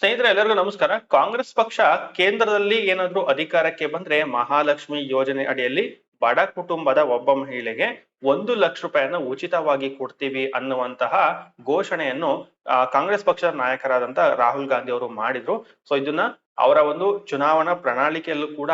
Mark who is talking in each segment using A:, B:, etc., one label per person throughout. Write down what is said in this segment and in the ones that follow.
A: ಸ್ನೇಹಿತರೆ, ಎಲ್ಲರಿಗೂ ನಮಸ್ಕಾರ. ಕಾಂಗ್ರೆಸ್ ಪಕ್ಷ ಕೇಂದ್ರದಲ್ಲಿ ಏನಾದ್ರೂ ಅಧಿಕಾರಕ್ಕೆ ಬಂದ್ರೆ ಮಹಾಲಕ್ಷ್ಮಿ ಯೋಜನೆ ಅಡಿಯಲ್ಲಿ ಬಡ ಕುಟುಂಬದ ಒಬ್ಬ ಮಹಿಳೆಗೆ ಒಂದು ಲಕ್ಷ ರೂಪಾಯಿಯನ್ನು ಉಚಿತವಾಗಿ ಕೊಡ್ತೀವಿ ಅನ್ನುವಂತಹ ಘೋಷಣೆಯನ್ನು ಕಾಂಗ್ರೆಸ್ ಪಕ್ಷದ ನಾಯಕರಾದಂತಹ ರಾಹುಲ್ ಗಾಂಧಿ ಅವರು ಮಾಡಿದ್ರು. ಸೊ ಇದನ್ನ ಅವರ ಒಂದು ಚುನಾವಣಾ ಪ್ರಣಾಳಿಕೆಯಲ್ಲೂ ಕೂಡ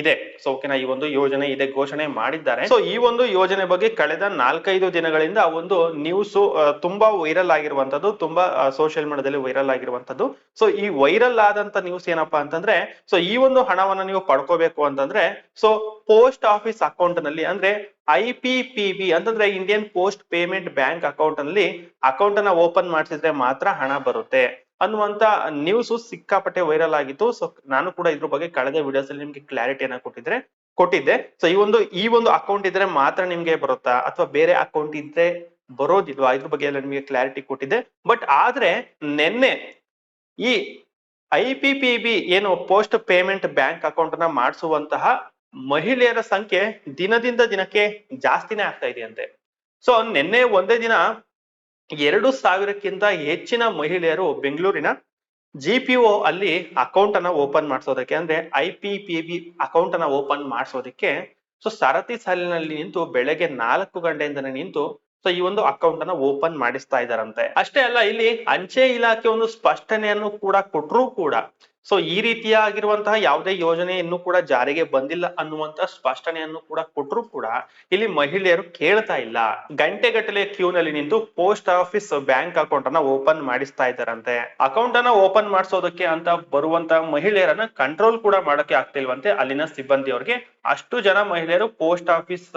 A: ಇದೆ. ಸೊ ಈ ಒಂದು ಯೋಜನೆ ಇದೆ, ಘೋಷಣೆ ಮಾಡಿದ್ದಾರೆ. ಸೊ ಈ ಒಂದು ಯೋಜನೆ ಬಗ್ಗೆ ಕಳೆದ ನಾಲ್ಕೈದು ದಿನಗಳಿಂದ ಒಂದು ನ್ಯೂಸ್ ತುಂಬಾ ವೈರಲ್ ಆಗಿರುವಂತದ್ದು ತುಂಬಾ ಸೋಷಿಯಲ್ ಮೀಡಿಯಾದಲ್ಲಿ ವೈರಲ್ ಆಗಿರುವಂತದ್ದು ಸೊ ಈ ವೈರಲ್ ಆದಂತ ನ್ಯೂಸ್ ಏನಪ್ಪಾ ಅಂತಂದ್ರೆ ಸೊ ಈ ಒಂದು ಹಣವನ್ನ ನೀವು ಪಡ್ಕೋಬೇಕು ಅಂತಂದ್ರೆ ಸೊ ಪೋಸ್ಟ್ ಆಫೀಸ್ ಅಕೌಂಟ್ನಲ್ಲಿ, ಅಂದ್ರೆ ಐ ಪಿ ಪಿ ಬಿ ಅಂತಂದ್ರೆ ಇಂಡಿಯನ್ ಪೋಸ್ಟ್ ಪೇಮೆಂಟ್ ಬ್ಯಾಂಕ್ ಅಕೌಂಟ್ನಲ್ಲಿ ಅಕೌಂಟ್ ಅನ್ನ ಓಪನ್ ಮಾಡಿಸಿದ್ರೆ ಮಾತ್ರ ಹಣ ಬರುತ್ತೆ. ಅನ್ನುವಂತ ನ್ಯೂಸ್ ಸಿಕ್ಕಾಪಟ್ಟೆ ವೈರಲ್ ಆಗಿತ್ತು. ಸೊ ನಾನು ಕೂಡ ಇದ್ರ ಬಗ್ಗೆ ಕಳೆದ ವಿಡಿಯೋಸ್ ಅಲ್ಲಿ ನಿಮ್ಗೆ ಕ್ಲಾರಿಟಿಯನ್ನ ಕೊಟ್ಟಿದ್ರೆ, ಕೊಟ್ಟಿದ್ದೆ. ಸೊ ಈ ಒಂದು ಈ ಒಂದು ಅಕೌಂಟ್ ಇದ್ರೆ ಮಾತ್ರ ನಿಮ್ಗೆ ಬರುತ್ತಾ? ಅಥವಾ ಬೇರೆ ಅಕೌಂಟ್ ಇದ್ರೆ ಬರೋದಿಲ್ವಾ? ಇದ್ರ ಬಗ್ಗೆ ಎಲ್ಲ ನಿಮಗೆ ಕ್ಲಾರಿಟಿ ಕೊಟ್ಟಿದ್ದೆ. ಬಟ್ ಆದ್ರೆ ನಿನ್ನೆ ಈ ಐ ಪಿ ಪಿ ಬಿ ಏನು ಪೋಸ್ಟ್ ಪೇಮೆಂಟ್ ಬ್ಯಾಂಕ್ ಅಕೌಂಟ್ನ ಮಾಡಿಸುವಂತಹ ಮಹಿಳೆಯರ ಸಂಖ್ಯೆ ದಿನದಿಂದ ದಿನಕ್ಕೆ ಜಾಸ್ತಿನೇ ಆಗ್ತಾ ಇದೆಯಂತೆ. ಸೊ ನಿನ್ನೆ ಒಂದೇ ದಿನ ಎರಡು ಸಾವಿರಕ್ಕಿಂತ ಹೆಚ್ಚಿನ ಮಹಿಳೆಯರು ಬೆಂಗಳೂರಿನ ಜಿ ಪಿ ಒ ಅಲ್ಲಿ ಅಕೌಂಟ್ ಅನ್ನ ಓಪನ್ ಮಾಡಿಸೋದಕ್ಕೆ, ಅಂದ್ರೆ I P P B account ಅನ್ನ ಓಪನ್ ಮಾಡಿಸೋದಕ್ಕೆ ಸೊ ಸರತಿ ಸಾಲಿನಲ್ಲಿ ನಿಂತು ಬೆಳಗ್ಗೆ ನಾಲ್ಕು ಗಂಟೆಯಿಂದ ನಿಂತು ಸೊ ಈ ಒಂದು ಅಕೌಂಟ್ ಅನ್ನ ಓಪನ್ ಮಾಡಿಸ್ತಾ ಇದಾರಂತೆ ಅಷ್ಟೇ ಅಲ್ಲ, ಇಲ್ಲಿ ಅಂಚೆ ಇಲಾಖೆ ಒಂದು ಸ್ಪಷ್ಟನೆಯನ್ನು ಕೂಡ ಕೊಟ್ಟರು ಕೂಡ ಸೊ ಈ ರೀತಿಯಾಗಿರುವಂತಹ ಯಾವುದೇ ಯೋಜನೆ ಇನ್ನು ಕೂಡ ಜಾರಿಗೆ ಬಂದಿಲ್ಲ ಅನ್ನುವಂತ ಸ್ಪಷ್ಟನೆಯನ್ನು ಕೂಡ ಕೊಟ್ಟರು ಕೂಡ ಇಲ್ಲಿ ಮಹಿಳೆಯರು ಕೇಳ್ತಾ ಇಲ್ಲ. ಗಂಟೆಗಟ್ಟಲೆ ಕ್ಯೂ ನಲ್ಲಿ ನಿಂತು ಪೋಸ್ಟ್ ಆಫೀಸ್ ಬ್ಯಾಂಕ್ ಅಕೌಂಟ್ ಅನ್ನ ಓಪನ್ ಮಾಡಿಸ್ತಾ ಇದ್ದಾರಂತೆ. ಅಕೌಂಟ್ ಅನ್ನ ಓಪನ್ ಮಾಡಿಸೋದಕ್ಕೆ ಅಂತ ಬರುವಂತ ಮಹಿಳೆಯರನ್ನ ಕಂಟ್ರೋಲ್ ಕೂಡ ಮಾಡಕ್ಕೆ ಆಗ್ತಿಲ್ವಂತೆ ಅಲ್ಲಿನ ಸಿಬ್ಬಂದಿ ಅವರಿಗೆ ಅಷ್ಟು ಜನ ಮಹಿಳೆಯರು ಪೋಸ್ಟ್ ಆಫೀಸ್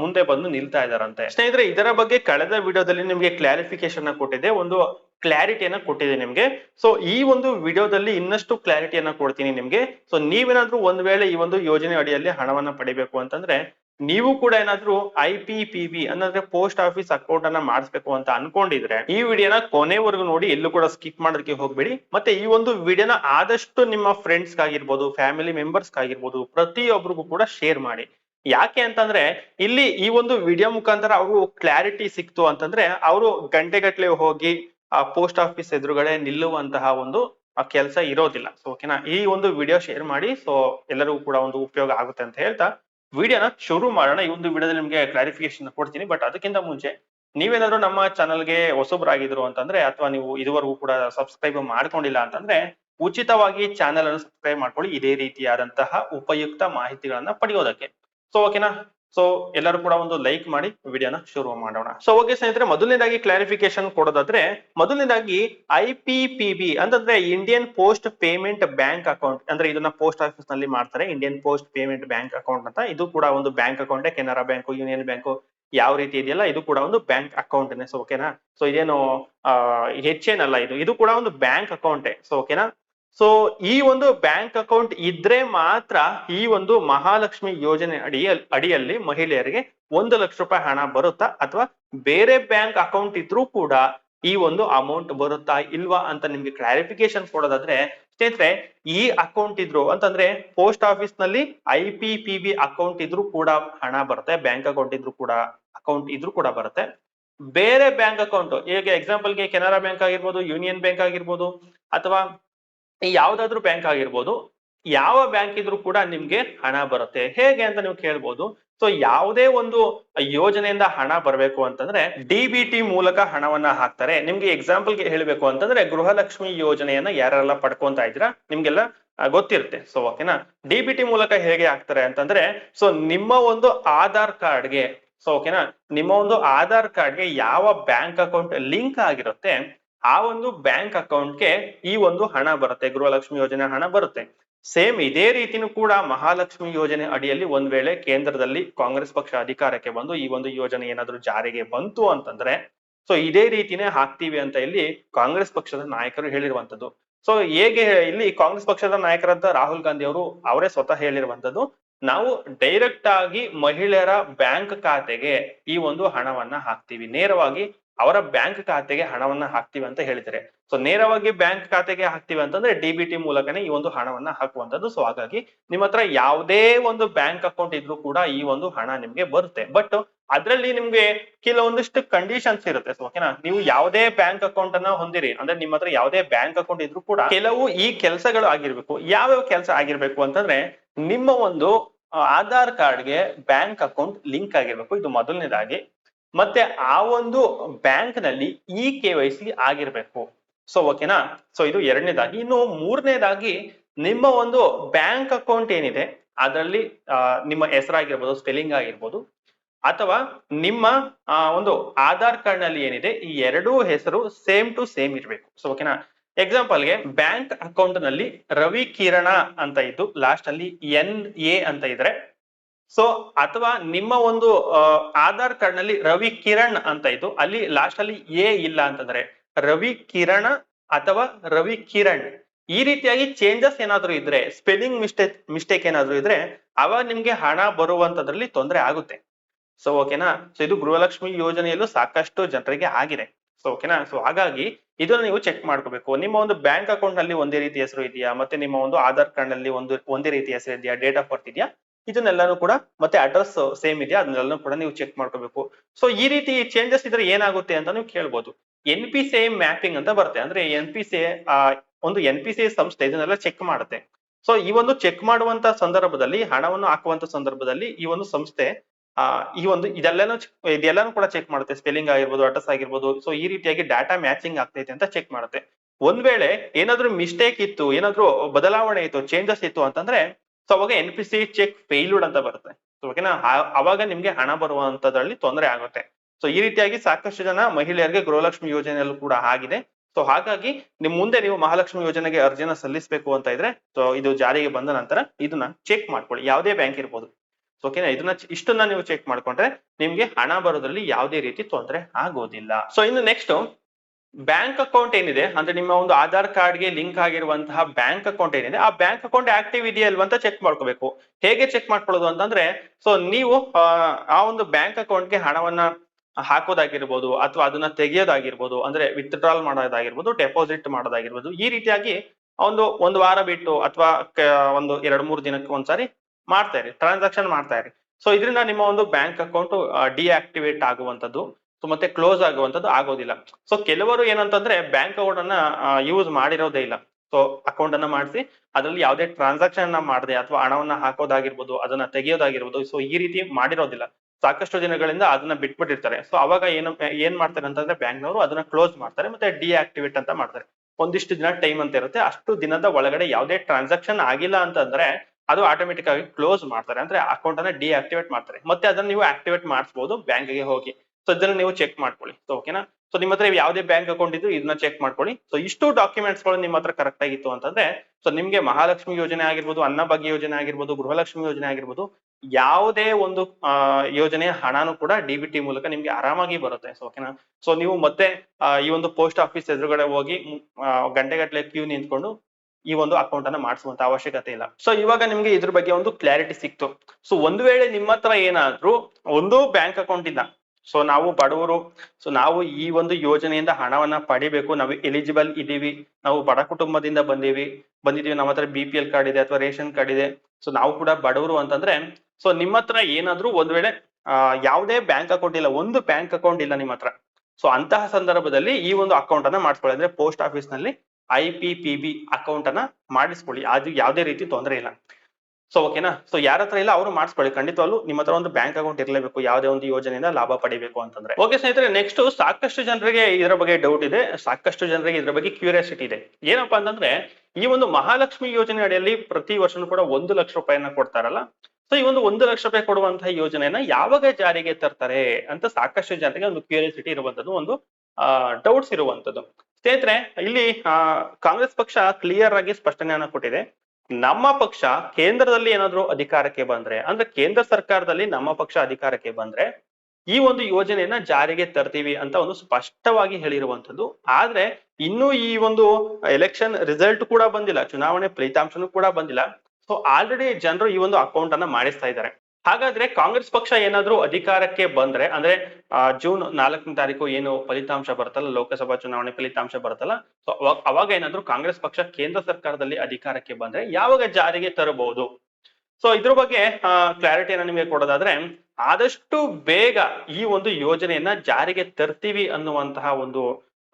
A: ಮುಂದೆ ಬಂದು ನಿಲ್ತಾ ಇದಾರಂತೆ ಸ್ನೇಹಿತರೆ, ಇದರ ಬಗ್ಗೆ ಕಳೆದ ವಿಡಿಯೋದಲ್ಲಿ ನಿಮಗೆ ಕ್ಲಾರಿಫಿಕೇಶನ್ ಕೊಟ್ಟಿದೆ ಒಂದು ಕ್ಲಾರಿಟಿಯನ್ನ ಕೊಟ್ಟಿದೆ ನಿಮ್ಗೆ. ಸೊ ಈ ಒಂದು ವಿಡಿಯೋದಲ್ಲಿ ಇನ್ನಷ್ಟು ಕ್ಲಾರಿಟಿಯನ್ನ ಕೊಡ್ತೀನಿ ನಿಮ್ಗೆ. ಸೊ ನೀವೇನಾದ್ರೂ ಒಂದ್ ವೇಳೆ ಈ ಒಂದು ಯೋಜನೆ ಅಡಿಯಲ್ಲಿ ಹಣವನ್ನ ಪಡಿಬೇಕು ಅಂತಂದ್ರೆ, ನೀವು ಕೂಡ ಏನಾದ್ರೂ ಐ ಪಿ ಪಿ ಬಿ ಅಂದ್ರೆ ಪೋಸ್ಟ್ ಆಫೀಸ್ ಅಕೌಂಟ್ ಅನ್ನ ಮಾಡಿಸ್ಬೇಕು ಅಂತ ಅನ್ಕೊಂಡಿದ್ರೆ, ಈ ವಿಡಿಯೋನ ಕೊನೆವರೆಗೂ ನೋಡಿ, ಎಲ್ಲೂ ಕೂಡ ಸ್ಕಿಪ್ ಮಾಡೋದಕ್ಕೆ ಹೋಗ್ಬೇಡಿ. ಮತ್ತೆ ಈ ಒಂದು ವಿಡಿಯೋನ ಆದಷ್ಟು ನಿಮ್ಮ ಫ್ರೆಂಡ್ಸ್ ಆಗಿರ್ಬೋದು ಫ್ಯಾಮಿಲಿ ಮೆಂಬರ್ಸ್ ಆಗಿರ್ಬೋದು ಪ್ರತಿಯೊಬ್ಬರಿಗೂ ಕೂಡ ಶೇರ್ ಮಾಡಿ. ಯಾಕೆ ಅಂತಂದ್ರೆ, ಇಲ್ಲಿ ಈ ಒಂದು ವಿಡಿಯೋ ಮುಖಾಂತರ ಅವರು ಕ್ಲಾರಿಟಿ ಸಿಕ್ತು ಅಂತಂದ್ರೆ, ಅವರು ಗಂಟೆಗಟ್ಟಲೆ ಹೋಗಿ ಆ ಪೋಸ್ಟ್ ಆಫೀಸ್ ಎದುರುಗಡೆ ನಿಲ್ಲುವಂತಹ ಒಂದು ಕೆಲಸ ಇರೋದಿಲ್ಲ. ಸೊ ಓಕೆನಾ ಈ ಒಂದು ವಿಡಿಯೋ ಶೇರ್ ಮಾಡಿ ಸೊ ಎಲ್ಲರಿಗೂ ಕೂಡ ಒಂದು ಉಪಯೋಗ ಆಗುತ್ತೆ ಅಂತ ಹೇಳ್ತಾ ವಿಡಿಯೋನ ಶುರು ಮಾಡೋಣ. ಈ ಒಂದು ವಿಡಿಯೋದಲ್ಲಿ ನಿಮ್ಗೆ ಕ್ಲಾರಿಫಿಕೇಶನ್ ಕೊಡ್ತೀನಿ. ಬಟ್ ಅದಕ್ಕಿಂತ ಮುಂಚೆ, ನೀವೇನಾದ್ರೂ ನಮ್ಮ ಚಾನಲ್ಗೆ ಹೊಸಬ್ರಾಗಿದ್ರು ಅಂತಂದ್ರೆ, ಅಥವಾ ನೀವು ಇದುವರೆಗೂ ಕೂಡ ಸಬ್ಸ್ಕ್ರೈಬ್ ಮಾಡ್ಕೊಂಡಿಲ್ಲ ಅಂತಂದ್ರೆ, ಉಚಿತವಾಗಿ ಚಾನೆಲ್ ಅನ್ನು ಸಬ್ಸ್ಕ್ರೈಬ್ ಮಾಡ್ಕೊಳ್ಳಿ. ಇದೇ ರೀತಿಯಾದಂತಹ ಉಪಯುಕ್ತ ಮಾಹಿತಿಗಳನ್ನ ಪಡೆಯೋದಕ್ಕೆ. ಸೊ ಓಕೆನಾ ಸೊ ಎಲ್ಲರೂ ಕೂಡ ಒಂದು ಲೈಕ್ ಮಾಡಿ ವಿಡಿಯೋನ ಶುರು ಮಾಡೋಣ. ಸೊ ಓಕೆ ಸ್ನೇಹಿತರೆ, ಮೊದಲನೇದಾಗಿ ಕ್ಲಾರಿಫಿಕೇಶನ್ ಕೊಡೋದಾದ್ರೆ, ಮೊದಲನೇದಾಗಿ ಐ ಪಿ ಅಂತಂದ್ರೆ Indian post payment bank account ಅಂದ್ರೆ ಇದನ್ನ ಪೋಸ್ಟ್ ಆಫೀಸ್ನಲ್ಲಿ ಮಾಡ್ತಾರೆ. Indian post payment bank account ಅಂತ. ಇದು ಕೂಡ ಒಂದು bank account Canara bank, union bank ಯಾವ ರೀತಿ ಇದೆಯಲ್ಲ, ಇದು ಕೂಡ ಒಂದು ಬ್ಯಾಂಕ್ ಅಕೌಂಟ್ ಸೊ ಓಕೆನಾ ಸೊ ಇದೇನು ಹೆಚ್ಚೇನಲ್ಲ ಇದು. ಇದು ಕೂಡ ಒಂದು ಬ್ಯಾಂಕ್ ಅಕೌಂಟ್ ಸೊ ಓಕೆನಾ ಸೊ ಈ ಒಂದು ಬ್ಯಾಂಕ್ ಅಕೌಂಟ್ ಇದ್ರೆ ಮಾತ್ರ ಈ ಒಂದು ಮಹಾಲಕ್ಷ್ಮಿ ಯೋಜನೆ ಅಡಿಯಲ್ಲಿ ಅಡಿಯಲ್ಲಿ ಮಹಿಳೆಯರಿಗೆ ಒಂದು ಲಕ್ಷ ರೂಪಾಯಿ ಹಣ ಬರುತ್ತಾ? ಅಥವಾ ಬೇರೆ ಬ್ಯಾಂಕ್ ಅಕೌಂಟ್ ಇದ್ರೂ ಕೂಡ ಈ ಒಂದು ಅಮೌಂಟ್ ಬರುತ್ತಾ ಇಲ್ವಾ ಅಂತ ನಿಮ್ಗೆ ಕ್ಲಾರಿಫಿಕೇಶನ್ ಕೊಡೋದಾದ್ರೆ, ಸ್ನೇಹಿತರೆ, ಈ ಅಕೌಂಟ್ ಇದ್ರು ಅಂತಂದ್ರೆ ಪೋಸ್ಟ್ ಆಫೀಸ್ನಲ್ಲಿ I P P B account ಇದ್ರೂ ಕೂಡ ಹಣ ಬರುತ್ತೆ ಬ್ಯಾಂಕ್ ಅಕೌಂಟ್ ಇದ್ರೂ ಕೂಡ ಅಕೌಂಟ್ ಇದ್ರೂ ಕೂಡ ಬರುತ್ತೆ. ಬೇರೆ ಬ್ಯಾಂಕ್ ಅಕೌಂಟ್ ಈಗ ಎಕ್ಸಾಂಪಲ್ಗೆ ಕೆನರಾ ಬ್ಯಾಂಕ್ ಆಗಿರ್ಬೋದು ಯೂನಿಯನ್ ಬ್ಯಾಂಕ್ ಆಗಿರ್ಬೋದು, ಅಥವಾ ಯಾವ್ದಾದ್ರು ಬ್ಯಾಂಕ್ ಆಗಿರ್ಬೋದು, ಯಾವ ಬ್ಯಾಂಕ್ ಇದ್ರೂ ಕೂಡ ನಿಮ್ಗೆ ಹಣ ಬರುತ್ತೆ. ಹೇಗೆ ಅಂತ ನೀವು ಕೇಳ್ಬೋದು. ಸೊ ಯಾವುದೇ ಒಂದು ಯೋಜನೆಯಿಂದ ಹಣ ಬರಬೇಕು ಅಂತಂದ್ರೆ ಡಿ ಮೂಲಕ ಹಣವನ್ನ ಹಾಕ್ತಾರೆ. ನಿಮ್ಗೆ ಎಕ್ಸಾಂಪಲ್ಗೆ ಹೇಳಬೇಕು ಅಂತಂದ್ರೆ, ಗೃಹಲಕ್ಷ್ಮಿ ಯೋಜನೆಯನ್ನ ಯಾರೆಲ್ಲ ಪಡ್ಕೊಂತ ಇದ್ದೀರಾ, ನಿಮ್ಗೆಲ್ಲ ಗೊತ್ತಿರುತ್ತೆ. ಸೊ ಓಕೆನಾ ಡಿ ಮೂಲಕ ಹೇಗೆ ಹಾಕ್ತಾರೆ ಅಂತಂದ್ರೆ ಸೊ ನಿಮ್ಮ ಒಂದು ಆಧಾರ್ ಕಾರ್ಡ್ಗೆ ಸೊ ಓಕೆನಾ ನಿಮ್ಮ ಒಂದು ಆಧಾರ್ ಕಾರ್ಡ್ಗೆ ಯಾವ ಬ್ಯಾಂಕ್ ಅಕೌಂಟ್ ಲಿಂಕ್ ಆಗಿರುತ್ತೆ ಆ ಒಂದು ಬ್ಯಾಂಕ್ ಅಕೌಂಟ್ಗೆ ಈ ಒಂದು ಹಣ ಬರುತ್ತೆ, ಗೃಹಲಕ್ಷ್ಮಿ ಯೋಜನೆ ಹಣ ಬರುತ್ತೆ. ಸೇಮ್ ಇದೇ ರೀತಿನೂ ಕೂಡ ಮಹಾಲಕ್ಷ್ಮಿ ಯೋಜನೆ ಅಡಿಯಲ್ಲಿ ಒಂದ್ ವೇಳೆ ಕೇಂದ್ರದಲ್ಲಿ ಕಾಂಗ್ರೆಸ್ ಪಕ್ಷ ಅಧಿಕಾರಕ್ಕೆ ಬಂದು ಈ ಒಂದು ಯೋಜನೆ ಏನಾದ್ರೂ ಜಾರಿಗೆ ಬಂತು ಅಂತಂದ್ರೆ, ಸೊ ಇದೇ ರೀತಿನೇ ಹಾಕ್ತೀವಿ ಅಂತ ಇಲ್ಲಿ ಕಾಂಗ್ರೆಸ್ ಪಕ್ಷದ ನಾಯಕರು ಹೇಳಿರುವಂತದ್ದು ಸೊ ಹೇಗೆ ಇಲ್ಲಿ ಕಾಂಗ್ರೆಸ್ ಪಕ್ಷದ ನಾಯಕರಂತ ರಾಹುಲ್ ಗಾಂಧಿ ಅವರು ಅವರೇ ಸ್ವತಃ ಹೇಳಿರುವಂತದ್ದು ನಾವು ಡೈರೆಕ್ಟ್ ಆಗಿ ಮಹಿಳೆಯರ ಬ್ಯಾಂಕ್ ಖಾತೆಗೆ ಈ ಒಂದು ಹಣವನ್ನ ಹಾಕ್ತೀವಿ. ನೇರವಾಗಿ ಅವರ ಬ್ಯಾಂಕ್ ಖಾತೆಗೆ ಹಣವನ್ನ ಹಾಕ್ತೀವಿ ಅಂತ ಹೇಳಿದ್ದಾರೆ. ಸೊ ನೇರವಾಗಿ ಬ್ಯಾಂಕ್ ಖಾತೆಗೆ ಹಾಕ್ತೀವಿ ಅಂತಂದ್ರೆ ಡಿ ಬಿ ಟಿ ಮೂಲಕನೇ ಈ ಒಂದು ಹಣವನ್ನ ಹಾಕುವಂತದ್ದು ಸೊ ಹಾಗಾಗಿ ನಿಮ್ಮ ಹತ್ರ ಯಾವುದೇ ಒಂದು ಬ್ಯಾಂಕ್ ಅಕೌಂಟ್ ಇದ್ರೂ ಕೂಡ ಈ ಒಂದು ಹಣ ನಿಮ್ಗೆ ಬರುತ್ತೆ. ಬಟ್ ಅದ್ರಲ್ಲಿ ನಿಮ್ಗೆ ಕೆಲವೊಂದಿಷ್ಟು ಕಂಡೀಷನ್ಸ್ ಇರುತ್ತೆ. ಸೊ ಓಕೆನಾ ನೀವು ಯಾವುದೇ ಬ್ಯಾಂಕ್ ಅಕೌಂಟ್ ಅನ್ನ ಹೊಂದಿರಿ. ಅಂದ್ರೆ ನಿಮ್ಮ ಹತ್ರ ಯಾವುದೇ ಬ್ಯಾಂಕ್ ಅಕೌಂಟ್ ಇದ್ರೂ ಕೂಡ ಕೆಲವು ಈ ಕೆಲಸಗಳು ಆಗಿರ್ಬೇಕು. ಯಾವ್ಯಾವ ಕೆಲಸ ಆಗಿರ್ಬೇಕು ಅಂತಂದ್ರೆ ನಿಮ್ಮ ಒಂದು ಆಧಾರ್ ಕಾರ್ಡ್ಗೆ ಬ್ಯಾಂಕ್ ಅಕೌಂಟ್ ಲಿಂಕ್ ಆಗಿರ್ಬೇಕು. ಇದು ಮೊದಲನೇದಾಗಿ. ಮತ್ತೆ ಆ ಒಂದು ಬ್ಯಾಂಕ್ನಲ್ಲಿ ಇ ಕೆ ವೈ ಸಿ ಆಗಿರ್ಬೇಕು. ಸೊ ಓಕೆನಾ ಸೊ ಇದು ಎರಡನೇದಾಗಿ. ಇನ್ನು ಮೂರನೇದಾಗಿ ನಿಮ್ಮ ಒಂದು ಬ್ಯಾಂಕ್ ಅಕೌಂಟ್ ಏನಿದೆ, ಅದರಲ್ಲಿ ನಿಮ್ಮ ಹೆಸರಾಗಿರ್ಬೋದು, ಸ್ಪೆಲ್ಲಿಂಗ್ ಆಗಿರ್ಬೋದು, ಅಥವಾ ನಿಮ್ಮ ಒಂದು ಆಧಾರ್ ಕಾರ್ಡ್ನಲ್ಲಿ ಏನಿದೆ, ಈ ಎರಡೂ ಹೆಸರು ಸೇಮ್ ಟು ಸೇಮ್ ಇರಬೇಕು. ಸೊ ಓಕೆನಾ ಎಕ್ಸಾಂಪಲ್ಗೆ ಬ್ಯಾಂಕ್ ಅಕೌಂಟ್ನಲ್ಲಿ ರವಿ ಕಿರಣ ಅಂತ ಇದ್ದು ಲಾಸ್ಟ್ ಅಲ್ಲಿ ಎನ್ ಎ ಅಂತ ಇದ್ರೆ ಸೊ ಅಥವಾ ನಿಮ್ಮ ಒಂದು ಆಧಾರ್ ಕಾರ್ಡ್ನಲ್ಲಿ ರವಿ ಕಿರಣ್ ಅಂತ ಇತ್ತು ಅಲ್ಲಿ ಲಾಸ್ಟ್ ಅಲ್ಲಿ ಎ ಇಲ್ಲ ಅಂತಂದ್ರೆ, ರವಿ ಕಿರಣ ಅಥವಾ ರವಿ ಕಿರಣ್. ಈ ರೀತಿಯಾಗಿ ಚೇಂಜಸ್ ಏನಾದ್ರೂ ಇದ್ರೆ ಸ್ಪೆಲ್ಲಿಂಗ್ ಮಿಸ್ಟೇಕ್ ಮಿಸ್ಟೇಕ್ ಏನಾದ್ರೂ ಇದ್ರೆ, ಅವಾಗ ನಿಮ್ಗೆ ಹಣ ಬರುವಂತದ್ರಲ್ಲಿ ತೊಂದರೆ ಆಗುತ್ತೆ. ಸೊ ಓಕೆನಾ ಸೊ ಇದು ಗೃಹಲಕ್ಷ್ಮಿ ಯೋಜನೆಯಲ್ಲೂ ಸಾಕಷ್ಟು ಜನರಿಗೆ ಆಗಿದೆ. ಸೊ ಓಕೆನಾ ಸೊ ಹಾಗಾಗಿ ಇದನ್ನ ನೀವು ಚೆಕ್ ಮಾಡ್ಕೋಬೇಕು. ನಿಮ್ಮ ಒಂದು ಬ್ಯಾಂಕ್ ಅಕೌಂಟ್ನಲ್ಲಿ ಒಂದೇ ರೀತಿ ಹೆಸರು ಇದೆಯಾ? ಮತ್ತೆ ನಿಮ್ಮ ಒಂದು ಆಧಾರ್ ಕಾರ್ಡ್ನಲ್ಲಿ ಒಂದು, ಒಂದೇ ರೀತಿ ಹೆಸರು ಇದೆಯಾ? ಡೇಟ್ ಆಫ್ ಬರ್ತ್ ಇದೆಯಾ? ಇದನ್ನೆಲ್ಲಾನು ಕೂಡ ಮತ್ತೆ ಅಡ್ರೆಸ್ ಸೇಮ್ ಇದೆಯಾ ಅದನ್ನೆಲ್ಲ ಕೂಡ ನೀವು ಚೆಕ್ ಮಾಡ್ಕೋಬೇಕು. ಸೊ ಈ ರೀತಿ ಚೇಂಜಸ್ ಇದ್ರೆ ಏನಾಗುತ್ತೆ ಅಂತ ನೀವು ಕೇಳ್ಬೋದು. ಎನ್ ಪಿ ಸಿ ಮ್ಯಾಪಿಂಗ್ ಅಂತ ಬರುತ್ತೆ. ಅಂದ್ರೆ ಎನ್ ಪಿ ಸಿ ಒಂದು ಎನ್ ಪಿ ಸಿ ಸಂಸ್ಥೆ ಇದನ್ನೆಲ್ಲ ಚೆಕ್ ಮಾಡುತ್ತೆ. ಸೊ ಈ ಒಂದು ಚೆಕ್ ಮಾಡುವಂತ ಸಂದರ್ಭದಲ್ಲಿ, ಹಣವನ್ನು ಹಾಕುವಂತ ಸಂದರ್ಭದಲ್ಲಿ ಈ ಒಂದು ಸಂಸ್ಥೆ, ಆ, ಈ ಒಂದು ಇದೆಲ್ಲಾನು ಇದೆಲ್ಲಾನು ಕೂಡ ಚೆಕ್ ಮಾಡುತ್ತೆ. ಸ್ಪೆಲ್ಲಿಂಗ್ ಆಗಿರ್ಬೋದು ಅಡ್ರೆಸ್ ಆಗಿರ್ಬೋದು. ಸೊ ಈ ರೀತಿಯಾಗಿ ಡಾಟಾ ಮ್ಯಾಚಿಂಗ್ ಆಗ್ತೈತೆ ಅಂತ ಚೆಕ್ ಮಾಡುತ್ತೆ. ಒಂದ್ ವೇಳೆ ಏನಾದ್ರೂ ಮಿಸ್ಟೇಕ್ ಇತ್ತು, ಏನಾದ್ರೂ ಬದಲಾವಣೆ ಇತ್ತು ಚೇಂಜಸ್ ಇತ್ತು ಅಂತಂದ್ರೆ ಸೊ ಅವಾಗ N P C check failed ಅಂತ ಬರುತ್ತೆ. ಸೊ ಓಕೆನಾ ಅವಾಗ ನಿಮ್ಗೆ ಹಣ ಬರುವಂತದ್ರಲ್ಲಿ ತೊಂದರೆ ಆಗುತ್ತೆ. ಸೊ ಈ ರೀತಿಯಾಗಿ ಸಾಕಷ್ಟು ಜನ ಮಹಿಳೆಯರಿಗೆ ಗೃಹಲಕ್ಷ್ಮಿ ಯೋಜನೆಯಲ್ಲೂ ಕೂಡ ಆಗಿದೆ. ಸೊ ಹಾಗಾಗಿ ನಿಮ್ ಮುಂದೆ ನೀವು ಮಹಾಲಕ್ಷ್ಮಿ ಯೋಜನೆಗೆ ಅರ್ಜಿನ ಸಲ್ಲಿಸಬೇಕು ಅಂತ ಇದ್ರೆ ಸೊ ಇದು ಜಾರಿಗೆ ಬಂದ ನಂತರ ಇದನ್ನ ಚೆಕ್ ಮಾಡ್ಕೊಳ್ಳಿ. ಯಾವುದೇ ಬ್ಯಾಂಕ್ ಇರ್ಬೋದು. ಸೊ ಓಕೆನಾ ಇದನ್ನ ಇಷ್ಟನ್ನ ನೀವು ಚೆಕ್ ಮಾಡ್ಕೊಂಡ್ರೆ ನಿಮ್ಗೆ ಹಣ ಬರೋದ್ರಲ್ಲಿ ಯಾವುದೇ ರೀತಿ ತೊಂದರೆ ಆಗೋದಿಲ್ಲ. ಸೊ ಇನ್ನು ನೆಕ್ಸ್ಟ್ ಬ್ಯಾಂಕ್ ಅಕೌಂಟ್ ಏನಿದೆ ಅಂದ್ರೆ ನಿಮ್ಮ ಒಂದು ಆಧಾರ್ ಕಾರ್ಡ್ಗೆ ಲಿಂಕ್ ಆಗಿರುವಂತಹ ಬ್ಯಾಂಕ್ ಅಕೌಂಟ್ ಏನಿದೆ ಆ ಬ್ಯಾಂಕ್ ಅಕೌಂಟ್ ಆಕ್ಟಿವ್ ಇದೆಯಾ ಅಂತ ಚೆಕ್ ಮಾಡ್ಕೋಬೇಕು. ಹೇಗೆ ಚೆಕ್ ಮಾಡ್ಕೊಳ್ಳೋದು ಅಂತಂದ್ರೆ ಸೊ ನೀವು ಆ, ಒಂದು ಬ್ಯಾಂಕ್ ಅಕೌಂಟ್ಗೆ ಹಣವನ್ನ ಹಾಕೋದಾಗಿರ್ಬೋದು ಅಥವಾ ಅದನ್ನ ತೆಗೆಯೋದಾಗಿರ್ಬೋದು ಅಂದ್ರೆ ವಿತ್ಡ್ರಾಲ್ ಮಾಡೋದಾಗಿರ್ಬೋದು ಡೆಪಾಸಿಟ್ ಮಾಡೋದಾಗಿರ್ಬೋದು ಈ ರೀತಿಯಾಗಿ ಒಂದು ಒಂದು ವಾರ ಬಿಟ್ಟು ಅಥವಾ ಒಂದು ಎರಡು ಮೂರು ದಿನಕ್ಕೆ ಒಂದ್ಸಾರಿ ಮಾಡ್ತಾ ಇರಿ ಟ್ರಾನ್ಸಾಕ್ಷನ್ ಮಾಡ್ತಾ ಇರಿ. ಸೊ ಇದರಿಂದ ನಿಮ್ಮ ಒಂದು ಬ್ಯಾಂಕ್ ಅಕೌಂಟ್ ಡಿಆಕ್ಟಿವೇಟ್ ಆಗುವಂತದ್ದು ಸೊ ಮತ್ತೆ ಕ್ಲೋಸ್ ಆಗುವಂತದ್ದು ಆಗೋದಿಲ್ಲ. ಸೊ ಕೆಲವರು ಏನಂತಂದ್ರೆ ಬ್ಯಾಂಕ್ ಅಕೌಂಟ್ ಅನ್ನ ಯೂಸ್ ಮಾಡಿರೋದೇ ಇಲ್ಲ. ಸೊ ಅಕೌಂಟ್ ಅನ್ನ ಮಾಡಿಸಿ, ಅದರಲ್ಲಿ ಯಾವುದೇ ಟ್ರಾನ್ಸಾಕ್ಷನ್ ಮಾಡದೆ ಅಥವಾ ಹಣವನ್ನ ಹಾಕೋದಾಗಿರ್ಬೋದು, ಅದನ್ನ ತೆಗೆಯೋದಾಗಿರ್ಬೋದು ಸೊ ಈ ರೀತಿ ಮಾಡಿರೋದಿಲ್ಲ. ಸಾಕಷ್ಟು ದಿನಗಳಿಂದ ಅದನ್ನ ಬಿಟ್ಬಿಟ್ಟಿರ್ತಾರೆ. ಸೊ ಅವಾಗ ಏನು, ಏನ್ ಮಾಡ್ತಾರೆ ಅಂತಂದ್ರೆ ಬ್ಯಾಂಕ್ನವರು ಅದನ್ನ ಕ್ಲೋಸ್ ಮಾಡ್ತಾರೆ ಮತ್ತೆ ಡಿಆಕ್ಟಿವೇಟ್ ಅಂತ ಮಾಡ್ತಾರೆ. ಒಂದಿಷ್ಟು ದಿನ ಟೈಮ್ ಅಂತ ಇರುತ್ತೆ. ಅಷ್ಟು ದಿನದ ಒಳಗಡೆ ಯಾವುದೇ ಟ್ರಾನ್ಸಾಕ್ಷನ್ ಆಗಿಲ್ಲ ಅಂತಂದ್ರೆ ಅದು ಆಟೋಮೆಟಿಕ್ ಆಗಿ ಕ್ಲೋಸ್ ಮಾಡ್ತಾರೆ. ಅಂದ್ರೆ ಅಕೌಂಟ್ ಅನ್ನ ಡಿಆಕ್ಟಿವೇಟ್ ಮಾಡ್ತಾರೆ. ಮತ್ತೆ ಅದನ್ನ ನೀವು ಆಕ್ಟಿವೇಟ್ ಮಾಡಿಸಬಹುದು ಬ್ಯಾಂಕ್ಗೆ ಹೋಗಿ. ಸೊ ಇದನ್ನ ನೀವು ಚೆಕ್ ಮಾಡ್ಕೊಳ್ಳಿ. ಸೊ ಓಕೆನಾ ಸೊ ನಿಮ್ಮ ಹತ್ರ ಯಾವುದೇ ಬ್ಯಾಂಕ್ ಅಕೌಂಟ್ ಇದ್ದು ಇದನ್ನ ಚೆಕ್ ಮಾಡ್ಕೊಳ್ಳಿ. ಸೊ ಇಷ್ಟು ಡಾಕ್ಯುಮೆಂಟ್ಸ್ಗಳು ನಿಮ್ಮ ಹತ್ರ ಕರೆಕ್ಟ್ ಆಗಿತ್ತು ಅಂತಂದ್ರೆ ಸೊ ನಿಮ್ಗೆ ಮಹಾಲಕ್ಷ್ಮಿ ಯೋಜನೆ ಆಗಿರ್ಬೋದು ಅನ್ನಭಾಗ್ಯ ಯೋಜನೆ ಆಗಿರ್ಬೋದು, ಗೃಹಲಕ್ಷ್ಮಿ ಯೋಜನೆ ಆಗಿರ್ಬೋದು, ಯಾವುದೇ ಒಂದು ಯೋಜನೆ ಹಣನೂ ಕೂಡ ಡಿ ಬಿ ಟಿ ಮೂಲಕ ನಿಮ್ಗೆ ಆರಾಮಾಗಿ ಬರುತ್ತೆ. ಸೊ ಓಕೆನಾ ಸೊ ನೀವು ಮತ್ತೆ ಈ ಒಂದು ಪೋಸ್ಟ್ ಆಫೀಸ್ ಎದುರುಗಡೆ ಹೋಗಿ ಗಂಟೆಗಟ್ಟಲೆ ಕ್ಯೂ ನಿಂತ್ಕೊಂಡು ಈ ಒಂದು ಅಕೌಂಟ್ ಅನ್ನ ಮಾಡಿಸುವಂತ ಅವಶ್ಯಕತೆ ಇಲ್ಲ. ಸೊ ಇವಾಗ ನಿಮ್ಗೆ ಇದ್ರ ಬಗ್ಗೆ ಒಂದು ಕ್ಲಾರಿಟಿ ಸಿಕ್ತು. ಸೊ ಒಂದು ವೇಳೆ ನಿಮ್ಮ ಹತ್ರ ಏನಾದ್ರೂ, ಒಂದು ಬ್ಯಾಂಕ್ ಅಕೌಂಟ್ ಇಲ್ಲ ಸೊ ನಾವು ಬಡವರು ಸೊ ನಾವು ಈ ಒಂದು ಯೋಜನೆಯಿಂದ ಹಣವನ್ನ ಪಡಿಬೇಕು. ನಾವು ಎಲಿಜಿಬಲ್ ಇದೀವಿ ನಾವು ಬಡ ಕುಟುಂಬದಿಂದ ಬಂದೀವಿ. ಬಂದಿದೀವಿ ನಮ್ಮ ಹತ್ರ ಬಿ ಕಾರ್ಡ್ ಇದೆ ಅಥವಾ ರೇಷನ್ ಕಾರ್ಡ್ ಇದೆ. ಸೊ ನಾವು ಕೂಡ ಬಡವರು ಅಂತಂದ್ರೆ ಸೊ ನಿಮ್ಮ ಹತ್ರ ಏನಾದ್ರೂ ಒಂದ್ ವೇಳೆ ಯಾವುದೇ ಬ್ಯಾಂಕ್ ಅಕೌಂಟ್ ಇಲ್ಲ, ಒಂದು ಬ್ಯಾಂಕ್ ಅಕೌಂಟ್ ಇಲ್ಲ ನಿಮ್ಮ ಹತ್ರ. ಸೊ ಅಂತಹ ಸಂದರ್ಭದಲ್ಲಿ ಈ ಒಂದು ಅಕೌಂಟ್ ಅನ್ನ ಮಾಡಿಸ್ಕೊಳ್ಳಿ ಅಂದ್ರೆ ಪೋಸ್ಟ್ ಆಫೀಸ್ನಲ್ಲಿ I P P B account ಅನ್ನ ಮಾಡಿಸ್ಕೊಳ್ಳಿ. ಅದು ಯಾವುದೇ ರೀತಿ ತೊಂದರೆ ಇಲ್ಲ. ಸೊ ಓಕೆನಾ ಸೊ ಯಾರ ಹತ್ರ ಇಲ್ಲ, ಅವರು ಮಾಡಿಸ್ಕೊಳ್ಳಿ. ಖಂಡಿತವಾಗ್ಲೂ ನಿಮ್ಮ ಹತ್ರ ಒಂದು ಬ್ಯಾಂಕ್ ಅಕೌಂಟ್ ಇರಲೇಬೇಕು. ಯಾವುದೇ ಒಂದು ಯೋಜನೆಯಿಂದ ಲಾಭ ಪಡಿಬೇಕು ಅಂತಂದ್ರೆ. ಓಕೆ ಸ್ನೇಹಿತರೆ ನೆಕ್ಸ್ಟ್ ಸಾಕಷ್ಟು ಜನರಿಗೆ ಇದರ ಬಗ್ಗೆ ಡೌಟ್ ಇದೆ. ಸಾಕಷ್ಟು ಜನರಿಗೆ ಇದರ ಬಗ್ಗೆ ಕ್ಯೂರಿಯಾಸಿಟಿ ಇದೆ. ಏನಪ್ಪಾ ಅಂತಂದ್ರೆ, ಈ ಒಂದು ಮಹಾಲಕ್ಷ್ಮಿ ಯೋಜನೆ ಅಡಿಯಲ್ಲಿ ಪ್ರತಿ ವರ್ಷನೂ ಕೂಡ ಒಂದು ಲಕ್ಷ ರೂಪಾಯಿನ ಕೊಡ್ತಾರಲ್ಲ? ಸೊ ಈ ಒಂದು ಒಂದು ಲಕ್ಷ ರೂಪಾಯಿ ಕೊಡುವಂತಹ ಯೋಜನೆಯನ್ನ ಯಾವಾಗ ಜಾರಿಗೆ ತರ್ತಾರೆ ಅಂತ ಸಾಕಷ್ಟು ಜನರಿಗೆ ಒಂದು ಕ್ಯೂರಿಯಾಸಿಟಿ ಇರುವಂತದ್ದು ಒಂದು ಡೌಟ್ಸ್ ಇರುವಂತದ್ದು ಸ್ನೇಹಿತರೆ, ಇಲ್ಲಿ ಕಾಂಗ್ರೆಸ್ ಪಕ್ಷ ಕ್ಲಿಯರ್ ಆಗಿ ಸ್ಪಷ್ಟನೆಯನ್ನ ಕೊಟ್ಟಿದೆ. ನಮ್ಮ ಪಕ್ಷ ಕೇಂದ್ರದಲ್ಲಿ ಏನಾದ್ರೂ ಅಧಿಕಾರಕ್ಕೆ ಬಂದ್ರೆ, ಅಂದ್ರೆ ಕೇಂದ್ರ ಸರ್ಕಾರದಲ್ಲಿ ನಮ್ಮ ಪಕ್ಷ ಅಧಿಕಾರಕ್ಕೆ ಬಂದ್ರೆ ಈ ಒಂದು ಯೋಜನೆಯನ್ನ ಜಾರಿಗೆ ತರ್ತೀವಿ ಅಂತ ಒಂದು ಸ್ಪಷ್ಟವಾಗಿ ಹೇಳಿರುವಂತದ್ದು ಆದ್ರೆ ಇನ್ನೂ ಈ ಒಂದು ಎಲೆಕ್ಷನ್ ರಿಸಲ್ಟ್ ಕೂಡ ಬಂದಿಲ್ಲ, ಚುನಾವಣೆ ಫಲಿತಾಂಶನೂ ಕೂಡ ಬಂದಿಲ್ಲ. ಸೊ ಆಲ್ರೆಡಿ ಜನರು ಈ ಒಂದು ಅಕೌಂಟ್ ಅನ್ನ ಮಾಡಿಸ್ತಾ ಇದ್ದಾರೆ. ಹಾಗಾದ್ರೆ ಕಾಂಗ್ರೆಸ್ ಪಕ್ಷ ಏನಾದ್ರೂ ಅಧಿಕಾರಕ್ಕೆ ಬಂದ್ರೆ, ಅಂದ್ರೆ ಜೂನ್ ನಾಲ್ಕನೇ ತಾರೀಕು ಏನು ಫಲಿತಾಂಶ ಬರುತ್ತಲ್ಲ, ಲೋಕಸಭಾ ಚುನಾವಣೆ ಫಲಿತಾಂಶ ಬರುತ್ತಲ್ಲ, ಸೊ ಅವಾಗ ಏನಾದ್ರೂ ಕಾಂಗ್ರೆಸ್ ಪಕ್ಷ ಕೇಂದ್ರ ಸರ್ಕಾರದಲ್ಲಿ ಅಧಿಕಾರಕ್ಕೆ ಬಂದ್ರೆ ಯಾವಾಗ ಜಾರಿಗೆ ತರಬಹುದು? ಸೊ ಇದ್ರ ಬಗ್ಗೆ ಕ್ಲಾರಿಟಿಯನ್ನ ನಿಮಗೆ ಕೊಡೋದಾದ್ರೆ, ಆದಷ್ಟು ಬೇಗ ಈ ಒಂದು ಯೋಜನೆಯನ್ನ ಜಾರಿಗೆ ತರ್ತೀವಿ ಅನ್ನುವಂತಹ ಒಂದು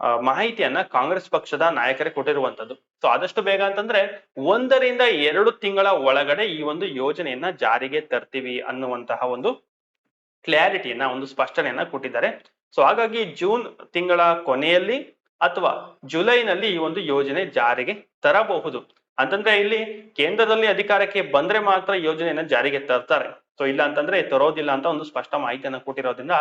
A: ಮಾಹಿತಿಯನ್ನ ಕಾಂಗ್ರೆಸ್ ಪಕ್ಷದ ನಾಯಕರೇ ಕೊಟ್ಟಿರುವಂತದ್ದು ಸೊ ಆದಷ್ಟು ಬೇಗ ಅಂತಂದ್ರೆ ಒಂದರಿಂದ ಎರಡು ತಿಂಗಳ ಒಳಗಡೆ ಈ ಒಂದು ಯೋಜನೆಯನ್ನ ಜಾರಿಗೆ ತರ್ತೀವಿ ಅನ್ನುವಂತಹ ಒಂದು ಕ್ಲಾರಿಟಿಯನ್ನ, ಒಂದು ಸ್ಪಷ್ಟನೆಯನ್ನ ಕೊಟ್ಟಿದ್ದಾರೆ. ಸೊ ಹಾಗಾಗಿ ಜೂನ್ ತಿಂಗಳ ಕೊನೆಯಲ್ಲಿ ಅಥವಾ ಜುಲೈನಲ್ಲಿ ಈ ಒಂದು ಯೋಜನೆ ಜಾರಿಗೆ ತರಬಹುದು. ಅಂತಂದ್ರೆ ಇಲ್ಲಿ ಕೇಂದ್ರದಲ್ಲಿ ಅಧಿಕಾರಕ್ಕೆ ಬಂದ್ರೆ ಮಾತ್ರ ಯೋಜನೆಯನ್ನ ಜಾರಿಗೆ ತರ್ತಾರೆ. ಸೊ ಇಲ್ಲ ಅಂತಂದ್ರೆ ತರೋದಿಲ್ಲ ಅಂತ ಒಂದು ಸ್ಪಷ್ಟ ಮಾಹಿತಿಯನ್ನ ಕೊಟ್ಟಿರೋದ್ರಿಂದ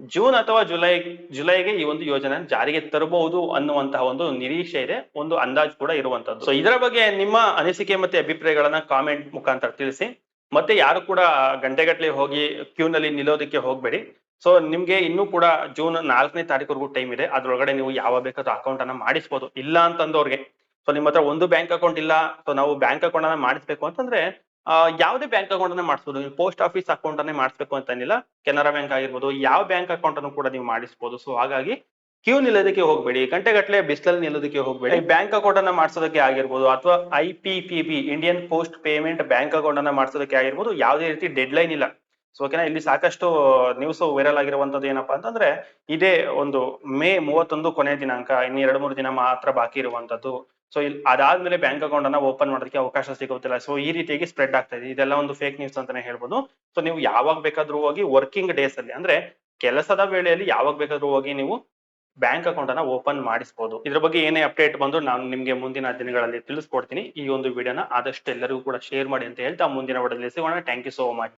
A: ಜೂನ್ ಅಥವಾ ಜುಲೈ, ಜುಲೈಗೆ ಈ ಒಂದು ಯೋಜನೆ ಜಾರಿಗೆ ತರಬಹುದು ಅನ್ನುವಂತಹ ಒಂದು ನಿರೀಕ್ಷೆ ಇದೆ, ಒಂದು ಅಂದಾಜು ಕೂಡ ಇರುವಂತದ್ದು ಸೊ ಇದರ ಬಗ್ಗೆ ನಿಮ್ಮ ಅನಿಸಿಕೆ ಮತ್ತೆ ಅಭಿಪ್ರಾಯಗಳನ್ನ ಕಾಮೆಂಟ್ ಮುಖಾಂತರ ತಿಳಿಸಿ. ಮತ್ತೆ ಯಾರು ಕೂಡ ಗಂಟೆಗಟ್ಟಲೆ ಹೋಗಿ ಕ್ಯೂ ನಲ್ಲಿ ನಿಲ್ಲೋದಕ್ಕೆ ಹೋಗ್ಬೇಡಿ. ಸೊ ನಿಮ್ಗೆ ಇನ್ನೂ ಕೂಡ ಜೂನ್ ನಾಲ್ಕನೇ ತಾರೀಕುವರೆಗೂ ಟೈಮ್ ಇದೆ. ಅದ್ರೊಳಗಡೆ ನೀವು ಯಾವ ಬೇಕಾದ್ರೂ ಅಕೌಂಟ್ ಅನ್ನ ಮಾಡಿಸ್ಬೋದು. ಇಲ್ಲ ಅಂತಂದವ್ರಿಗೆ. ಸೊ ನಿಮ್ಮ ಹತ್ರ ಒಂದು ಬ್ಯಾಂಕ್ ಅಕೌಂಟ್ ಇಲ್ಲ. ಸೊ ನಾವು ಬ್ಯಾಂಕ್ ಅಕೌಂಟ್ ಅನ್ನ ಮಾಡಿಸ್ಬೇಕು ಅಂತಂದ್ರೆ ಯಾವುದೇ ಬ್ಯಾಂಕ್ ಅಕೌಂಟ್ ಅನ್ನ ಮಾಡಿಸ್ಬೋದು. ನೀವು ಪೋಸ್ಟ್ ಆಫೀಸ್ ಅಕೌಂಟ್ ಅನ್ನೇ ಮಾಡಿಸ್ಬೇಕು ಅಂತ ಏನಿಲ್ಲ. ಕೆನರಾ ಬ್ಯಾಂಕ್ ಆಗಿರ್ಬೋದು, ಯಾವ ಬ್ಯಾಂಕ್ ಅಕೌಂಟ್ ಅನ್ನು ಕೂಡ ನೀವು ಮಾಡಿಸ್ಬೋದು. ಸೊ ಹಾಗಾಗಿ ಕ್ಯೂ ನಿಲ್ಲೋದಕ್ಕೆ ಹೋಗ್ಬೇಡಿ. ಗಂಟೆಗಟ್ಟಲೆ ಬಿಸಿಲಲ್ಲಿ ನಿಲ್ಲೋದಕ್ಕೆ ಹೋಗ್ಬೇಡಿ. ಬ್ಯಾಂಕ್ ಅಕೌಂಟ್ ಅನ್ನ ಮಾಡಿಸೋದಕ್ಕೆ ಆಗಿರ್ಬೋದು ಅಥವಾ I P P B Indian post payment bank account ಅನ್ನ ಮಾಡಿಸೋದಕ್ಕೆ ಆಗಿರ್ಬೋದು, ಯಾವುದೇ ರೀತಿ ಡೆಡ್ ಲೈನ್ ಇಲ್ಲ. ಸೊ ಓಕೆನಾ? ಇಲ್ಲಿ ಸಾಕಷ್ಟು ನ್ಯೂಸ್ ವೈರಲ್ ಆಗಿರುವಂತದ್ದು ಏನಪ್ಪಾ ಅಂತಂದ್ರೆ, ಇದೇ ಒಂದು ಮೇ ಮೂವತ್ತೊಂದು ಕೊನೆ ದಿನಾಂಕ, ಇನ್ನು ಎರಡು ಮೂರು ದಿನ ಮಾತ್ರ ಬಾಕಿ ಇರುವಂತದ್ದು ಸೊ ಇಲ್ಲಿ ಅದಾದ್ಮೇಲೆ ಬ್ಯಾಂಕ್ ಅಕೌಂಟ್ ಅನ್ನ ಓಪನ್ ಮಾಡೋದಕ್ಕೆ ಅವಕಾಶ ಸಿಗುತ್ತಿಲ್ಲ ಸೊ ಈ ರೀತಿಯಾಗಿ ಸ್ಪ್ರೆಡ್ ಆಗ್ತಾ ಇದೆ. ಇದೆಲ್ಲ ಒಂದು ಫೇಕ್ ನ್ಯೂಸ್ ಅಂತಾನೆ ಹೇಳ್ಬೋದು. ಸೊ ನೀವು ಯಾವಾಗ ಬೇಕಾದ್ರೂ ಹೋಗಿ ವರ್ಕಿಂಗ್ ಡೇಸ್ ಅಲ್ಲಿ, ಅಂದ್ರೆ ಕೆಲಸದ ವೇಳೆಯಲ್ಲಿ ಯಾವಾಗ ಬೇಕಾದ್ರೂ ಹೋಗಿ ನೀವು ಬ್ಯಾಂಕ್ ಅಕೌಂಟ್ ಅನ್ನ ಓಪನ್ ಮಾಡಿಸಬಹುದು ಇದ್ರ ಬಗ್ಗೆ ಏನೇ ಅಪ್ಡೇಟ್ ಬಂದು ನಾನು ನಿಮ್ಗೆ ಮುಂದಿನ ದಿನಗಳಲ್ಲಿ ತಿಳಿಸ್ಕೊಡ್ತೀನಿ. ಈ ಒಂದು ವಿಡಿಯೋನ ಆದಷ್ಟು ಎಲ್ಲರಿಗೂ ಕೂಡ ಶೇರ್ ಮಾಡಿ ಅಂತ ಹೇಳ್ತಾ ಮುಂದಿನ ವಿಡಿಯೋದಲ್ಲಿ ಸಿಗೋಣ. Thank you so much